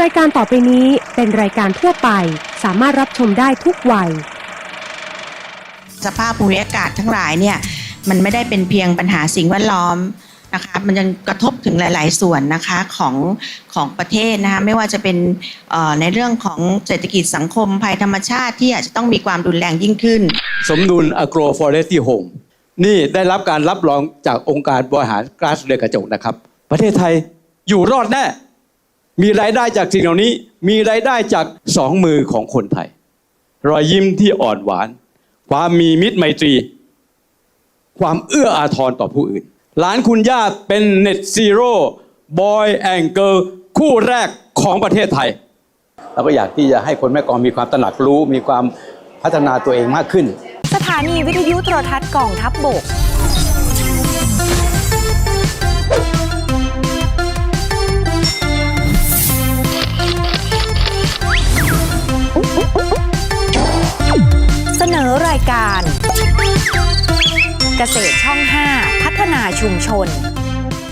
รายการต่อไปนี้เป็นรายการทั่วไป สามารถรับชมได้ทุกวัย สภาพภูมิอากาศทั้งหลายเนี่ยมันไม่ได้เป็นเพียงปัญหาสิ่งแวดล้อมนะคะมันยังกระทบถึงหลาย ๆ ส่วนนะคะของของประเทศนะคะไม่ว่าจะเป็นเอ่อในเรื่องของเศรษฐกิจสังคมภัยธรรมชาติที่อาจจะต้องมีความรุนแรงยิ่งขึ้น สมดุล agroforestry home นี่ได้รับการรับรองจากองค์การบริหารก๊าซเรือนกระจกนะครับ ประเทศไทยอยู่รอดแน่ มีรายได้จากสิ่งเหล่านี้ มีรายได้จากสองมือของคนไทย รอยยิ้มที่อ่อนหวาน ความมีมิตรไมตรี ความเอื้ออาทรต่อผู้อื่น หลานคุณย่าเป็นเน็ตซีโร่บอยแองเกิลคู่แรกของประเทศไทย เราก็อยากที่จะให้คนแม่กองมีความตระหนักรู้ มีความพัฒนาตัวเองมากขึ้น สถานีวิทยุโทรทัศน์กองทัพบบก เกษตรช่อง 5 พัฒนาชุมชน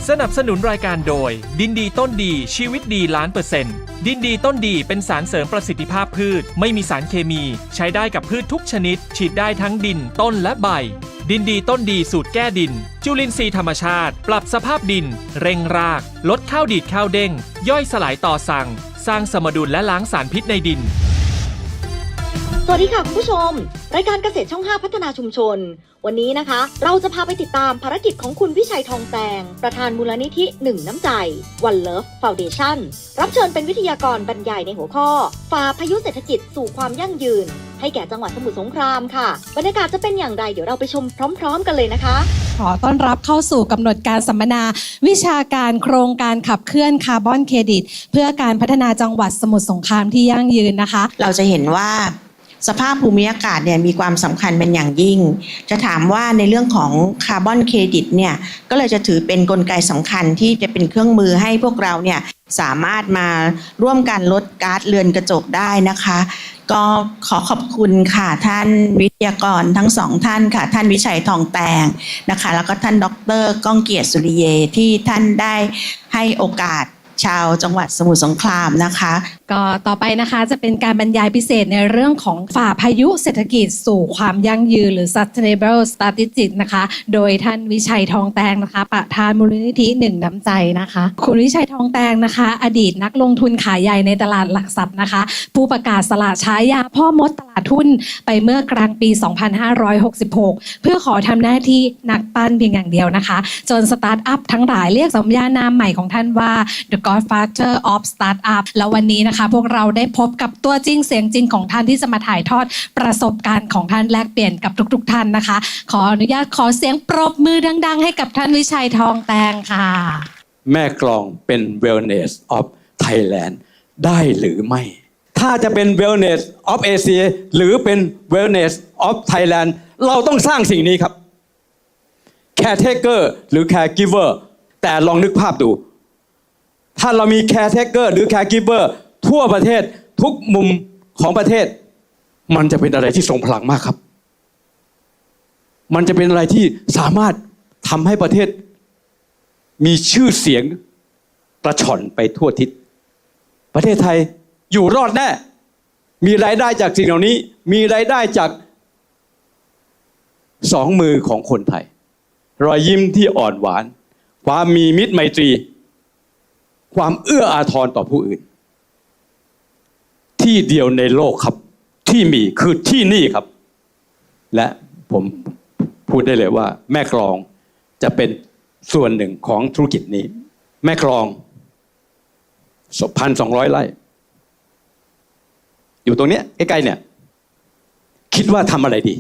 สนับสนุนรายการโดย ดินดีต้นดีชีวิตดีล้านเปอร์เซ็นต์ดินดีต้นดีเป็นสารเสริมประสิทธิภาพพืช ไม่มีสารเคมี ใช้ได้กับพืชทุกชนิด ฉีดได้ทั้งดินต้นและใบ ดินดีต้นดีสูตรแก้ดิน จุลินทรีย์ธรรมชาติ ปรับสภาพดิน เร่งราก ลดข้าวดีดข้าวเด้ง ย่อยสลายต่อสั่ง สร้างสมดุลและล้างสารพิษในดิน สวัสดีค่ะคุณผู้ชม รายการเกษตรช่อง 5 พัฒนาชุมชน วันนี้นะคะ เราจะพาไปติดตามภารกิจของคุณวิชัยทองแตง ประธานมูลนิธิหนึ่งน้ำใจ One Love Foundation รับเชิญเป็นวิทยากรบรรยายในหัวข้อฝ่าพายุเศรษฐกิจสู่ความยั่งยืน ให้แก่จังหวัดสมุทรสงครามค่ะ บรรยากาศจะเป็นอย่างไรเดี๋ยวเราไปชมพร้อม ๆ กันเลยนะคะ ขอต้อนรับเข้าสู่กำหนดการสัมมนา วิชาการโครงการขับเคลื่อนคาร์บอนเครดิต เพื่อการพัฒนาจังหวัดสมุทรสงครามที่ยั่งยืนนะคะ เราจะเห็นว่า สภาพภูมิอากาศเนี่ยมีความสำคัญเป็นอย่างยิ่ง จะถามว่าในเรื่องของคาร์บอนเครดิตเนี่ยก็เลยจะถือเป็นนกลไกสำคัญที่จะเป็นเครื่องมือให้พวกเราเนี่ยสามารถมาร่วมกันลดก๊าซเรือนกระจกได้นะคะ ก็ขอขอบคุณค่ะท่านวิทยากรทั้งสองท่านค่ะ ท่านวิชัยทองแตงนะคะ แล้วก็ท่านดรก้องเกียรติสุริเยที่ท่านได้ให้โอกาส ชาวจังหวัดสมุทรสงครามนะคะ ก็ต่อไปนะคะจะเป็นการบรรยายพิเศษในเรื่องของฝ่าพายุเศรษฐกิจสู่ความยั่งยืนหรือ sustainable strategy นะคะ โดยท่านวิชัยทองแตงนะคะ ประธานมูลนิธิหนึ่งน้ำใจนะคะ คุณวิชัยทองแตงนะคะ อดีตนักลงทุนขายใหญ่ในตลาดหลักทรัพย์นะคะ ผู้ประกาศสละฉายาพ่อมดตลาดทุนไปเมื่อกลางปี 2566 เพื่อขอทำหน้าที่นักปั้นเพียงอย่างเดียวนะคะ จนสตาร์ทอัพทั้งหลายเรียกสมญานามใหม่ของท่านว่า The Godfather of Startup แล้ววันนี้นะคะ พวกเราได้พบกับตัวจริงเสียงจริงของท่านที่จะมาถ่ายทอดประสบการณ์ของท่านแลกเปลี่ยนกับทุก ๆ ท่านนะคะ ขออนุญาตขอเสียงปรบมือดัง ๆ ให้กับท่านวิชัยทองแตงค่ะ แม่กลองเป็น wellness of Thailand ได้หรือไม่ ถ้าจะเป็น wellness of Asia หรือเป็น wellness of Thailand เราต้องสร้างสิ่งนี้ครับ caretaker หรือ caregiver แต่ลองนึกภาพดู ถ้าเรามี caretaker หรือ caregiver ทั่วประเทศทุกมุมของประเทศ มันจะเป็นอะไรที่ทรงพลังมากครับ มันจะเป็นอะไรที่สามารถทำให้ประเทศ มีชื่อเสียงกระชอนไปทั่วทิศ ประเทศไทยอยู่รอดแน่ มีรายได้จากสิ่งเหล่านี้ มีรายได้จากสองมือของคนไทย รอยยิ้มที่อ่อนหวาน ความมีมิตรไมตรี ความเอื้ออาทรต่อผู้อื่น ที่เดียวในโลกครับที่มีคือที่นี่ครับ และผมพูดได้เลยว่า แม่กลองจะเป็นส่วนหนึ่งของธุรกิจนี้ แม่กลองพันสองร้อยไร่ อยู่ตรงเนี้ยใกล้ๆเนี่ย คิดว่าทำอะไรดี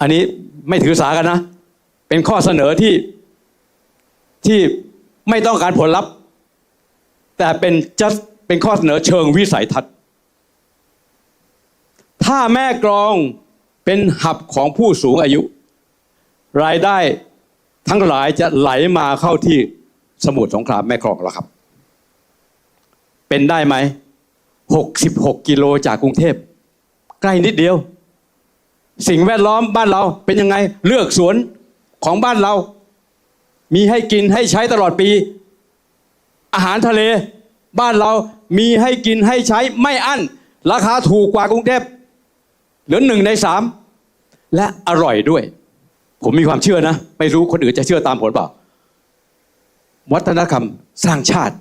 อันนี้ไม่ถือสากันนะ เป็นข้อเสนอที่ที่ ไม่ต้องการผลลัพธ์ แต่เป็น just เป็นข้อเสนอเชิงวิสัยทัศน์ ถ้าแม่กลองเป็นหับของผู้สูงอายุ รายได้ทั้งหลายจะไหลมาเข้าที่สมุทรสงครามแม่กลองแล้วครับ เป็นได้ไหม66กิโลจากกรุงเทพ ใกล้นิดเดียว สิ่งแวดล้อมบ้านเราเป็นยังไง เลือกสวนของบ้านเรา มีให้กินให้ใช้ตลอดปี อาหารทะเล บ้านเรามีให้กินให้ใช้ไม่อั้น ราคาถูกกว่ากรุงเทพเหลือหนึ่งในสามและอร่อยด้วย ผมมีความเชื่อนะ ไม่รู้คนอื่นจะเชื่อตามผลเปล่า วัฒนธรรมสร้างชาติ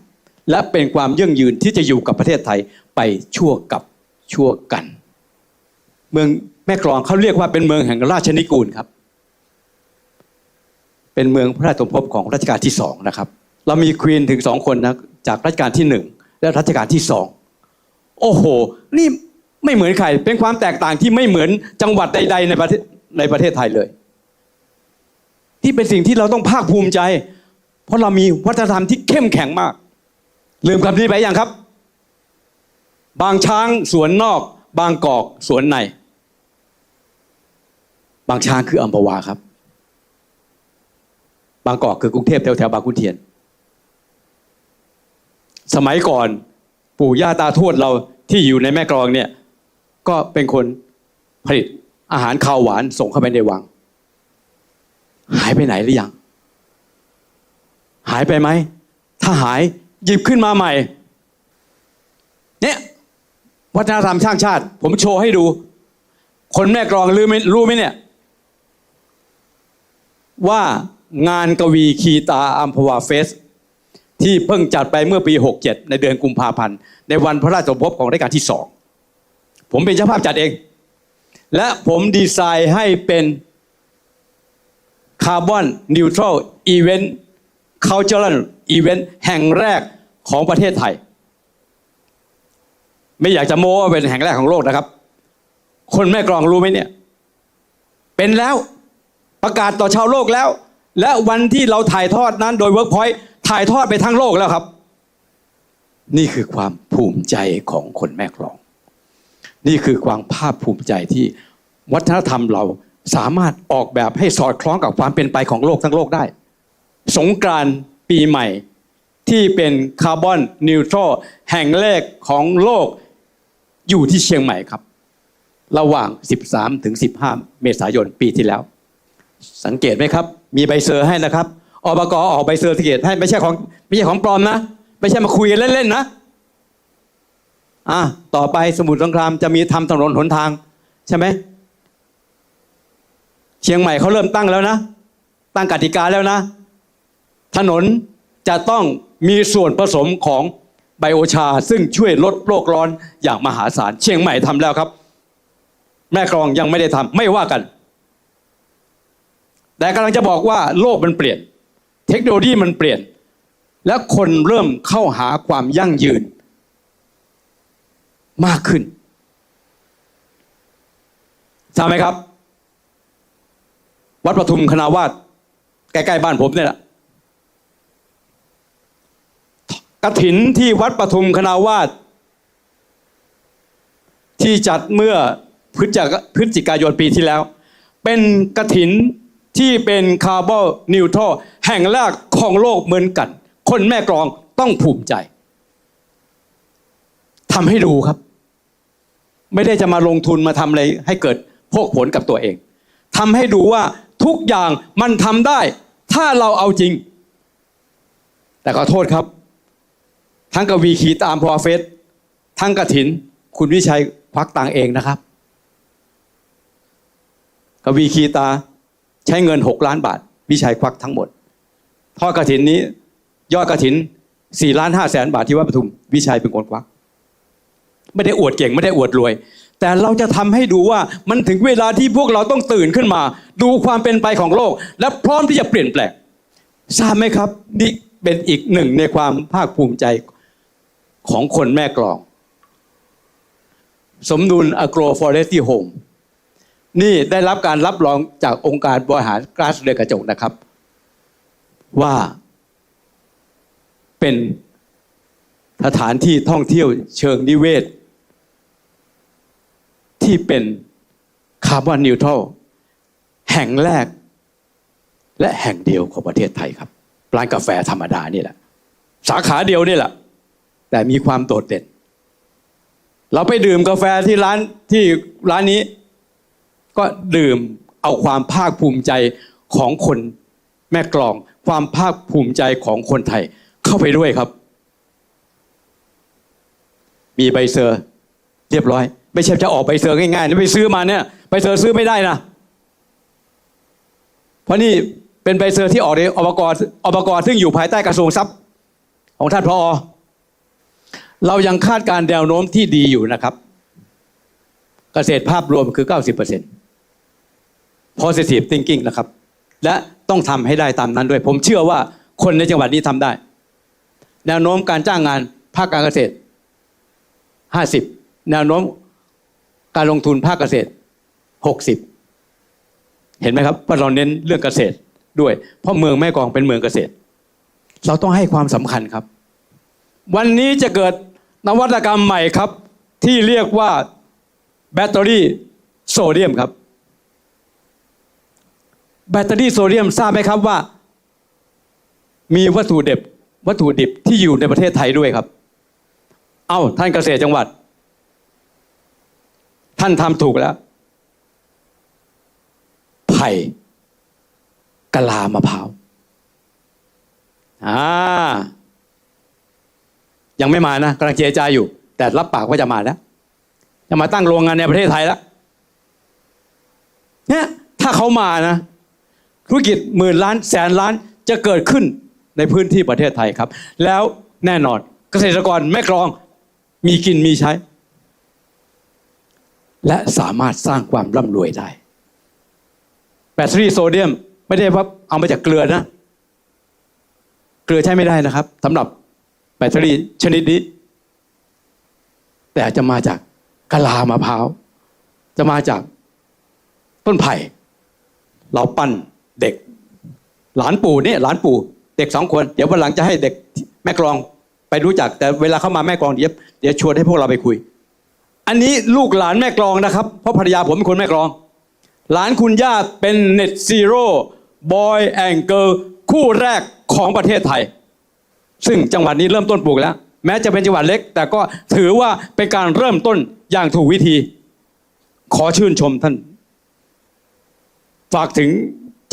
และเป็นความยั่งยืนที่จะอยู่กับประเทศไทยไปชั่วกับชั่วกัน เมืองแม่กลองเขาเรียกว่าเป็นเมืองแห่งราชนิกูลครับ เป็นเมืองพระราชสมภพของรัชกาลที่สองนะครับ เรามีควีนถึงสองคนนะจากรัชกาลที่หนึ่งและรัชกาลที่สองโอ้โห นี่ไม่เหมือนใคร เป็นความแตกต่างที่ไม่เหมือนจังหวัดใด ๆ ในประเทศในประเทศไทยเลย ที่เป็นสิ่งที่เราต้องภาคภูมิใจ เพราะเรามีวัฒนธรรมที่เข้มแข็งมาก ลืมคำนี้ไปยังครับ บางช้างสวนนอก บางกอกสวนใน บางช้างคืออัมพวาครับ บางกอกคือกรุงเทพแถวแถวบางขุนเทียน สมัยก่อนปู่ย่าตาทวดเราที่อยู่ในแม่กลองเนี่ยก็เป็นคนผลิตอาหารข้าวหวานส่งเข้าไปในวัง หายไปไหนหรือยัง หายไปไหม ถ้าหายหยิบขึ้นมาใหม่ เนี่ยวัฒนธรรมช่างชาติ ผมโชว์ให้ดู คนแม่กลองรู้ไหมรู้ไหมเนี่ย ว่า งานกวีคีตาอัมพวาเฟส ที่เพิ่งจัดไปเมื่อปี 67 ในเดือนกุมภาพันธ์ ในวันพระราชสมภพของรัชกาลที่สองผมเป็นเจ้าภาพจัดเอง และผมดีไซน์ให้เป็นคาร์บอนนิวทรัลอีเวนต์เคาเจอร์อีเวนต์แห่งแรกของประเทศไทย ไม่อยากจะโม้ว่าเป็นแห่งแรกของโลกนะครับ คนแม่กลองรู้ไหมเนี่ย เป็นแล้วประกาศต่อชาวโลกแล้ว และวันที่เราถ่ายทอดนั้นโดย Workpoint ถ่ายทอดไปทั้งโลกแล้วครับ นี่คือความภูมิใจของคนแม่กลอง นี่คือความภาคภูมิใจที่วัฒนธรรมเราสามารถออกแบบให้สอดคล้องกับความเป็นไปของโลกทั้งโลกได้ สงกรานต์ปีใหม่ที่เป็นคาร์บอนนิวทรัลแห่งแรกของโลกอยู่ที่เชียงใหม่ครับ ระหว่าง 13-15 เมษายนปีที่แล้ว สังเกตไหมครับ มีใบเซอร์ให้นะครับอบกออกใบเซอร์ติเกตให้ไม่ใช่ของไม่ใช่ของปลอมนะ ไม่ใช่มาคุยกันเล่นๆนะอะต่อไปสมุทรสงครามจะมีทำถนนหนทาง ใช่ไหมเชียงใหม่เขาเริ่มตั้งแล้วนะ ตั้งกติกาแล้วนะ ถนนจะต้องมีส่วนผสมของไบโอชา ซึ่งช่วยลดโลกร้อนอย่างมหาศาล เชียงใหม่ทำแล้วครับ แม่กลองยังไม่ได้ทำไม่ว่ากัน แต่กำลังจะบอกว่าโลกมันเปลี่ยน เทคโนโลยีมันเปลี่ยน และคนเริ่มเข้าหาความยั่งยืน มากขึ้นทราบไหมครับ วัดปทุมคณาวาสใกล้ๆบ้านผมเนี่ยแหละกระถินที่วัดปทุมคณาวาสที่จัดเมื่อพฤศจิกพฤศจิกายนปีที่แล้ว เป็นกระถิน ที่เป็นคาร์บอนนิวทรัลแห่งแรกของโลกเหมือนกัน คนแม่กลองต้องภูมิใจทำให้ดูครับ ไม่ได้จะมาลงทุนมาทำอะไรให้เกิดพวกผลกับตัวเองทำให้ดูว่าทุกอย่างมันทำได้ ถ้าเราเอาจริง แต่ขอโทษครับ ทั้งกวีขีตามพอเฟสทั้งกระถิน คุณวิชัยควักตังเองนะครับกวีคีตา ใช้เงิน 6 ล้านบาทวิชัยควักทั้งหมดทอดกระถินนี้ ยอดกระถิน4ล้าน5แสนบาทที่วัดปทุม วิชัยเป็นคนควัก ไม่ได้อวดเก่งไม่ได้อวดรวย แต่เราจะทำให้ดูว่ามันถึงเวลาที่พวกเราต้องตื่นขึ้นมา ดูความเป็นไปของโลก และพร้อมที่จะเปลี่ยนแปลงทราบไหมครับ นี่เป็นอีกหนึ่งในความภาคภูมิใจของคนแม่กลอง สมดุล agro forestry home นี่ได้รับการรับรองจากองค์การบริหารก๊าซเรือนกระจกนะครับ ว่าเป็นสถานที่ท่องเที่ยวเชิงนิเวศ ที่เป็นคาร์บอนนิวทรัลแห่งแรก และแห่งเดียวของประเทศไทยครับร้านกาแฟธรรมดานี่แหละ สาขาเดียวนี่แหละ แต่มีความโดดเด่น เราไปดื่มกาแฟที่ร้านที่ร้านนี้ ก็ดื่มเอาความภาคภูมิใจของคนแม่กลอง ความภาคภูมิใจของคนไทย เข้าไปด้วยครับ มีใบเซอร์ เรียบร้อย ไม่ใช่จะออกใบเซอร์ง่ายๆนะไปซื้อมาเนี่ยใบเซอร์ซื้อไม่ได้นะเพราะนี่เป็นใบเซอร์ที่ออกในอบกอบกซึ่งอยู่ภายใต้กระทรวงทรัพย์ของท่านพอเรายังคาดการณ์แนวโน้มที่ดีอยู่นะครับ เกษตรภาพรวมคือ 90% positive thinking นะครับ และต้องทำให้ได้ตามนั้นด้วย ผมเชื่อว่าคนในจังหวัดนี้ทำได้ แนวโน้มการจ้างงานภาคการเกษตร 50 แนวโน้มการลงทุนภาคเกษตร 60 เห็นไหมครับว่าเราเน้นเรื่องเกษตรด้วย เพราะเมืองแม่กองเป็นเมืองเกษตร เราต้องให้ความสำคัญครับ วันนี้จะเกิดนวัตกรรมใหม่ครับ ที่เรียกว่าแบตเตอรี่โซเดียมครับ แบตเตอรี่โซเดียมทราบไหมครับว่า มีวัตถุดิบวัตถุดิบที่อยู่ในประเทศไทยด้วยครับ เอ้าท่านเกษตรจังหวัด ท่านทำถูกแล้ว ไผ่กะลามะพร้าวอ่ายังไม่มานะกำลังเจรจาอยู่ แต่รับปากว่าจะมาแล้วจะมาตั้งโรงงานในประเทศไทยแล้วเนี่ยถ้าเขามานะ ธุรกิจหมื่นล้านแสนล้านจะเกิดขึ้นในพื้นที่ประเทศไทยครับ แล้วแน่นอนเกษตรกรแม่กรองมีกินมีใช้ และสามารถสร้างความร่ำรวยได้ แบตเตอรี่โซเดียมไม่ได้ว่าเอามาจากเกลือนะ เกลือใช้ไม่ได้นะครับสำหรับแบตเตอรี่ชนิดนี้ แต่จะมาจากกะลามะพร้าว จะมาจากต้นไผ่ เราปั้น เด็ก หลานปู่เนี่ยหลานปู่ เด็กสองคน เดี๋ยววันหลังจะให้เด็กแม่กลองไปรู้จัก แต่เวลาเข้ามาแม่กลองเดี๋ยวเดี๋ยวชวนให้พวกเราไปคุย อันนี้ลูกหลานแม่กลองนะครับ เพราะภรรยาผมเป็นคนแม่กลอง หลานคุณย่าเป็นเน็ตซีโร่บอยแองเกิลคู่แรกของประเทศไทย ซึ่งจังหวัดนี้เริ่มต้นปลูกแล้ว แม้จะเป็นจังหวัดเล็ก แต่ก็ถือว่าเป็นการเริ่มต้นอย่างถูกวิธี ขอชื่นชมท่าน ฝากถึง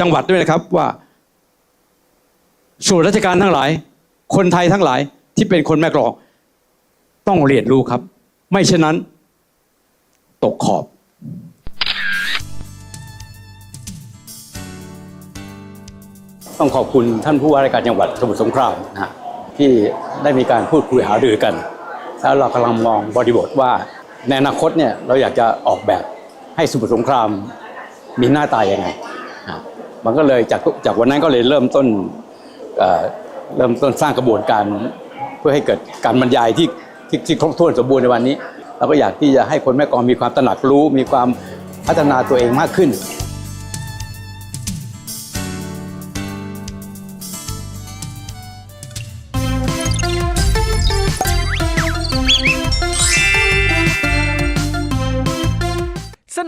จังหวัดด้วยนะครับว่าส่วนราชการทั้งหลาย คนไทยทั้งหลายที่เป็นคนแม่กลองต้องเรียนรู้ครับ ไม่เช่นนั้น ตกขอบต้องขอบคุณท่านผู้ว่าราชการจังหวัดสมุทรสงครามนะฮะที่ได้มีการพูดคุยหารือกัน แล้วเรากำลังมองบริบทว่าในอนาคตเนี่ยเราอยากจะออกแบบให้สมุทรสงครามมีหน้าตายังไง มันก็เลยจากจากวันนั้นก็เลยเริ่มต้นเเริ่มต้นสร้างกระบวนการเพื่อให้เกิดการบรรยายที่ที่ที่ครบถ้วนสมบูรณ์ในวันนี้เราก็อยากที่จะให้คนแม่กองมีความตระหนักรู้ มีความพัฒนาตัวเองมากขึ้น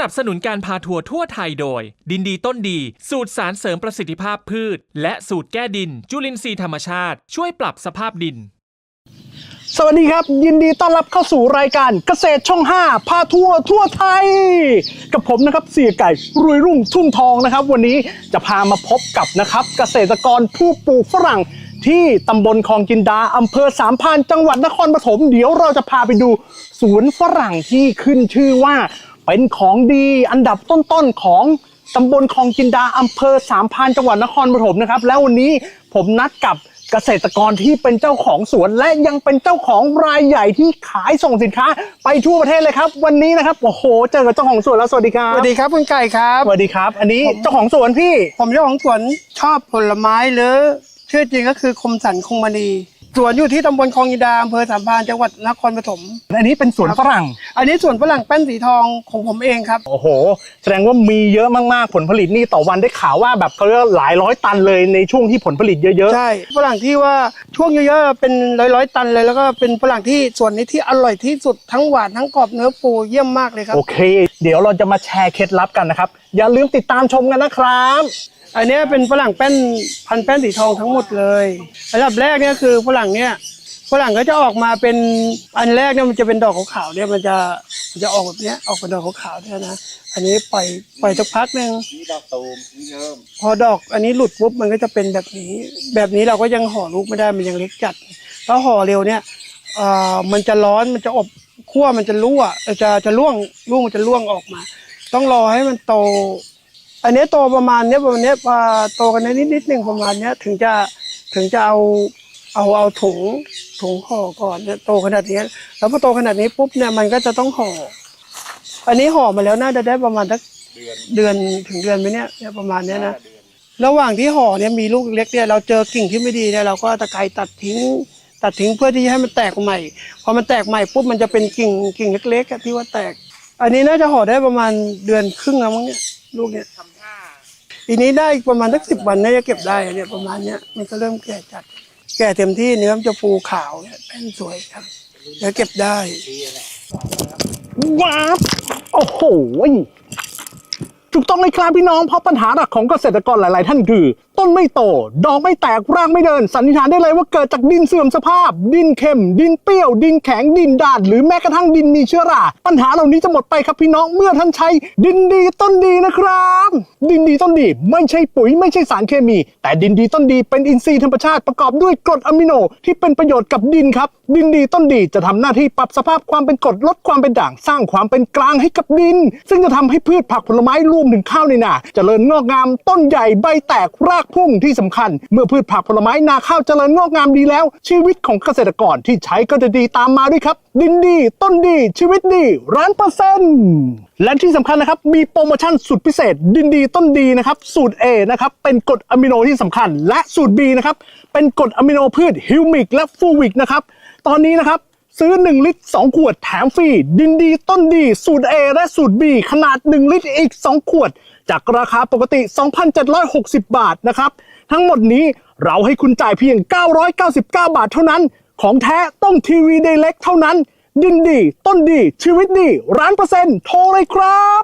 นับสนุนการพาทัวร์ทั่วไทยโดย ดินดีต้นดี สูตรสารเสริมประสิทธิภาพพืช และสูตรแก้ดิน จุลินทรีย์ธรรมชาติ ช่วยปรับสภาพดิน สวัสดีครับ ยินดีต้อนรับเข้าสู่รายการเกษตรช่อง 5 พาทัวร์ทั่วไทย กับผมนะครับเสียไก่รวยรุ่งทุ่งทองนะครับ วันนี้จะพามาพบกับนะครับ เกษตรกรผู้ปลูกฝรั่งที่ตำบลคลองจินดาอำเภอสามพานจังหวัดนครปฐมเดี๋ยวเราจะพาไปดูสวนฝรั่งที่ขึ้นชื่อว่า เป็นของดีอันดับต้นๆของตำบลคลองจินดาอำเภอสามพรานจังหวัดนครปฐมนะครับ แล้ววันนี้ผมนัดกับเกษตรกรที่เป็นเจ้าของสวนและยังเป็นเจ้าของรายใหญ่ที่ขายส่งสินค้าไปทั่วประเทศเลยครับ วันนี้นะครับโอ้โหเจอกับเจ้าของสวนแล้วสวัสดีครับสวัสดีครับคุณไก่ครับสวัสดีครับ อันนี้เจ้าของสวนพี่ ผมเจ้าของสวนชอบผลไม้หรือชื่อจริงก็คือคมสันคงมณี สวนอยู่ที่ตำบลคลองยีดาอำเภอสามพรานจังหวัดนครปฐม อันนี้เป็นสวนฝรั่ง อันนี้สวนฝรั่งแป้นสีทองของผมเองครับ โอ้โห แสดงว่ามีเยอะมาก ๆ ผลผลิตนี่ต่อวันได้ข่าวว่าแบบเขาเรียกว่าหลายร้อยตันเลยในช่วงที่ผลผลิตเยอะใช่ ฝรั่งที่ว่าช่วงเยอะๆ เป็นร้อยๆตันเลย แล้วก็เป็นฝรั่งที่ส่วนนี้ที่อร่อยที่สุดทั้งหวานทั้งกรอบเนื้อฟูเยี่ยมมากเลยคๆรับ โอเค เดี๋ยวเราจะมาแชร์เคล็ดลับกันนะครับ อย่าลืมติดตามชมกันนะครับ อันนี้เป็นฝรั่งแป้นพันธุ์แป้นสีทองทั้งหมดเลยอันดับแรกเนี่ยคือฝรั่งเนี่ยฝรั่งก็จะออกมาเป็นอันแรกเนี่ยมันจะเป็นดอกขาวๆเนี่ยมันจะมันจะออกแบบเนี้ยออกเป็นดอกขาวๆเนี่ยนะอันนี้ปล่อยปล่อยสักพักหนึ่งพอดอกอันนี้หลุดปุ๊บมันก็จะเป็นแบบนี้ แบบนี้เราก็ยังห่อลูกไม่ได้มันยังเล็กจัดถ้าห่อเร็วเนี่ยเอ่อมันจะร้อนมันจะอบขั้วมันจะรั่วเอ่อจะจะร่วงลูกมันจะร่วงออกมา ต้องรอให้มันโต อันนี้โตประมาณเนี้ยประมาณเนี้ยพอโตกันนิดนิดๆหนึ่งประมาณเนี้ยถึงจะถึงจะเอาเอาเอาถุงถุงห่อก่อนเนี่ยโตขนาดนี้แล้วพอโตขนาดนี้ปุ๊บเนี่ยมันก็จะต้องห่อ อันนี้ห่อมาแล้วน่าจะได้ประมาณสักเดือนถึงเดือนไหมเนี่ยเนี่ยประมาณเนี้ยนะระหว่างที่ห่อเนี่ยมีลูกเล็กเนี่ยเราเจอกิ่งที่ไม่ดีเนี่ยเราก็ตะไคร้ตัดทิ้ง ตัดทิ้งเพื่อที่จะให้มันแตกใหม่พอมันแตกใหม่ปุ๊บมันจะเป็นกิ่งกิ่งเล็กๆอะที่ว่าแตก อันนี้น่าจะห่อได้ประมาณเดือนครึ่งแล้วมั้งเนี่ยลูกเนี่ย ปีนี้ได้อีกประมาณสักสิบวันน่าจะเก็บได้เนี่ยประมาณเนี้ยมันก็เริ่มแก่จัด แก่เต็มที่เนื้อมันจะฟูขาวเนี่ยแป้นสวยครับแล้วเก็บได้ว้าบโอ้โหถูกต้องเลยครับพี่น้องเพราะปัญหาหลักของเกษตรกรหลาย ๆ ท่านคือ ต้นไม่โต ดอกไม่แตกรากไม่เดิน สันนิษฐานได้เลยว่าเกิดจากดินเสื่อมสภาพ ดินเค็ม ดินเปรี้ยว ดินแข็ง ดินดาดหรือแม้กระทั่งดินมีเชื้อรา ปัญหาเหล่านี้จะหมดไปครับพี่น้องเมื่อท่านใช้ดินดีต้นดีนะครับ ดินดีต้นดีไม่ใช่ปุ๋ยไม่ใช่สารเคมี แต่ดินดีต้นดีเป็นอินทรีย์ธรรมชาติประกอบด้วยกรดอะมิโน ที่เป็นประโยชน์กับดินครับ ดินดีต้นดีจะทำหน้าที่ปรับสภาพความเป็นกรดลดความเป็นด่างสร้างความเป็นกลางให้กับดิน ซึ่งจะทำให้พืชผักผลไม้รวมถึงข้าวในนาเจริญงอกงามต้นใหญ่ใบแตกรากพุ่งที่สำคัญ เมื่อพืชผักผลไม้นาข้าวเจริญงอกงามดีแล้ว ชีวิตของเกษตรกรที่ใช้ก็จะดีตามมาด้วยครับ ดินดีต้นดีชีวิตดีร้านเปอร์เซ็นต์และที่สำคัญนะครับมีโปรโมชั่นสุดพิเศษ ดินดีต้นดีนะครับสูตร A นะครับเป็นกรดอะมิโนที่สำคัญ และสูตร B นะครับเป็นกรดอะมิโนพืชฮิวมิกและฟูวิกนะครับตอนนี้นะครับ ซื้อ 1 ลิตร 2 ขวดแถมฟรี ดินดีต้นดี สูตร A และสูตร B ขนาด 1 ลิตรอีก 2 ขวด จากราคาปกติ 2,760 บาทนะครับ ทั้งหมดนี้เราให้คุณจ่ายเพียง 999 บาทเท่านั้น ของแท้ต้องทีวีเดเล็กเท่านั้น ดินดี ต้นดี ชีวิตดีร้านเปอร์เซ็นต์โทรเลยครับ